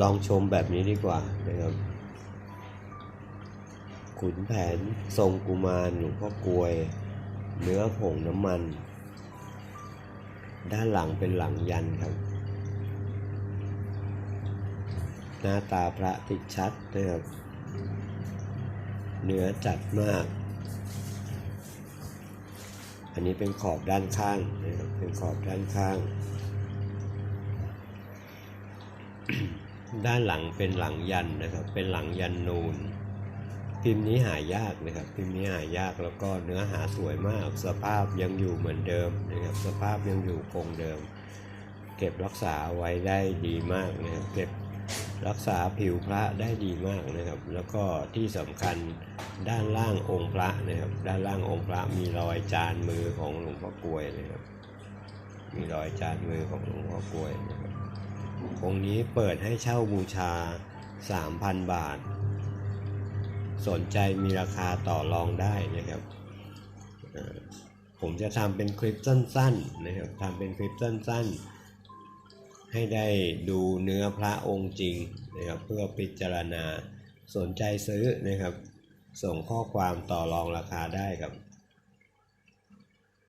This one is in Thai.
ลองชมแบบนี้ดีกว่านะครับ ขุนแผนทรงกุมารหลวงพ่อกลวย เนื้อผงน้ำมัน ด้านหลังเป็นหลังยันครับ หน้าตาพระติดชัดนะครับ เนื้อจัดมาก อันนี้เป็นขอบด้านข้างนะครับ เป็นขอบด้านข้าง ด้านหลังเป็นหลังยันนะครับ เป็นหลังยันนูน พิมพ์นี้หายากนะครับ พิมพ์นี้หายากแล้วก็เนื้อหาสวยมาก สภาพยังอยู่เหมือนเดิมนะครับ สภาพยังอยู่คงเดิม เก็บรักษาไว้ได้ดีมากนะครับ เก็บรักษาผิวพระได้ดีมากนะครับ แล้วก็ที่สำคัญด้านล่างองค์พระนะครับ ด้านล่างองค์พระมีรอยจานมือของหลวงพ่อกลวยนะครับ มีรอยจานมือของหลวงพ่อกลวยนะครับ องค์นี้เปิดให้เช่าบูชา 3,000 บาท สนใจมีราคาต่อรองได้นะครับ ผมจะทำเป็นคลิปสั้นๆนะครับทำเป็นคลิปสั้นๆ ให้ได้ดูเนื้อพระองค์จริงนะครับ เพื่อพิจารณาสนใจซื้อนะครับ ส่งข้อความต่อรองราคาได้กับ